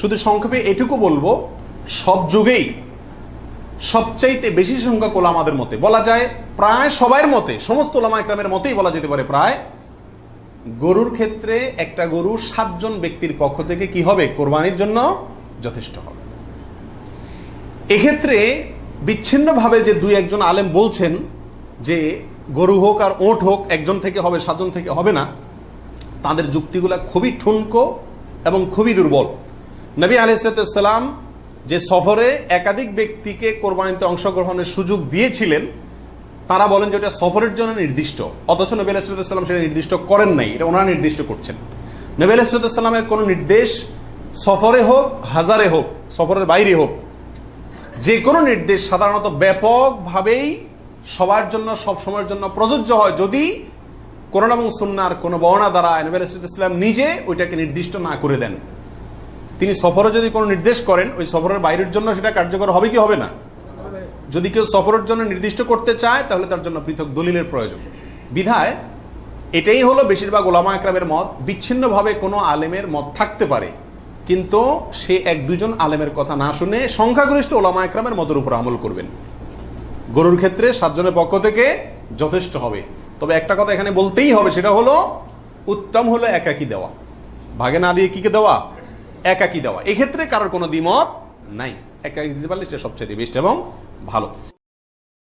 শুধু সংক্ষেপে এটুকু বলব, সব যুগেই সবচাইতে বেশি সংখ্যক ওলামাদের মতে। বলা যায় প্রায় সবার মতে, সমস্ত ওলামা একরামের মতেই বলা যেতে পারে প্রায়। গরুর ক্ষেত্রে একটা গরু সাতজন ব্যক্তির পক্ষ থেকে কি হবে? কোরবানির জন্য যথেষ্ট হবে। এক্ষেত্রে বিচ্ছিন্নভাবে যে দুই একজন আলেম বলছেন যে গরু হোক আর ওট হোক, একজন থেকে হবে, সাতজন থেকে হবে না, তাদের যুক্তিগুলা খুবই ঠুনকো এবং খুবই দুর্বল। নবী আলিসাল্লাম যে সফরে একাধিক ব্যক্তিকে কোরবানিতে অংশগ্রহণের সুযোগ দিয়েছিলেন, তারা বলেন যে ওটা সফরের জন্য নির্দিষ্ট। অথচ নবী আলাইসাল্লাম সেটা নির্দিষ্ট করেন নাই, এটা ওনারা নির্দিষ্ট করছেন। নবী আলাইসাল্লামের কোনো নির্দেশ সফরে হোক, হাজারে হোক, সফরের বাইরে হোক, যে কোনো নির্দেশ সাধারণত ব্যাপকভাবেই সবার জন্য, সব সময়ের জন্য প্রযোজ্য হয়। যদি কোরআন এবং সুন্নার কোনো বর্ণা দ্বারা নবী আলাইসাল্লাম নিজে ওইটাকে নির্দিষ্ট না করে দেন। তিনি সফরে যদি কোনো নির্দেশ করেন, ওই সফরের বাইরের জন্য সেটা কার্যকর হবে কি হবে না? যদি কেউ সফরের জন্য নির্দিষ্ট করতে চায়, তাহলে তার জন্য পৃথক দলিলের প্রয়োজন। বিধায়, এটাই হলো বেশিরভাগ ওলামা একরামের মত, বিচ্ছিন্নভাবে কোনো আলেমের মত থাকতে পারে। কিন্তু সে এক দুজন আলেমের কথা না শুনে সংখ্যাগরিষ্ঠ ওলামা একরামের মতের উপর আমল করবেন। গরুর ক্ষেত্রে সাতজনের পক্ষ থেকে যথেষ্ট হবে। তবে একটা কথা এখানে বলতেই হবে, সেটা হলো, উত্তম হলো একাকি দেওয়া। ভাগে না দিয়ে কিকে দেওয়া? একাকি দেওয়া। এক্ষেত্রে কারোর কোনো দ্বিমত নাই। একাকি দিতে পারলে সে সবচেয়ে বেস্ট এবং ভালো।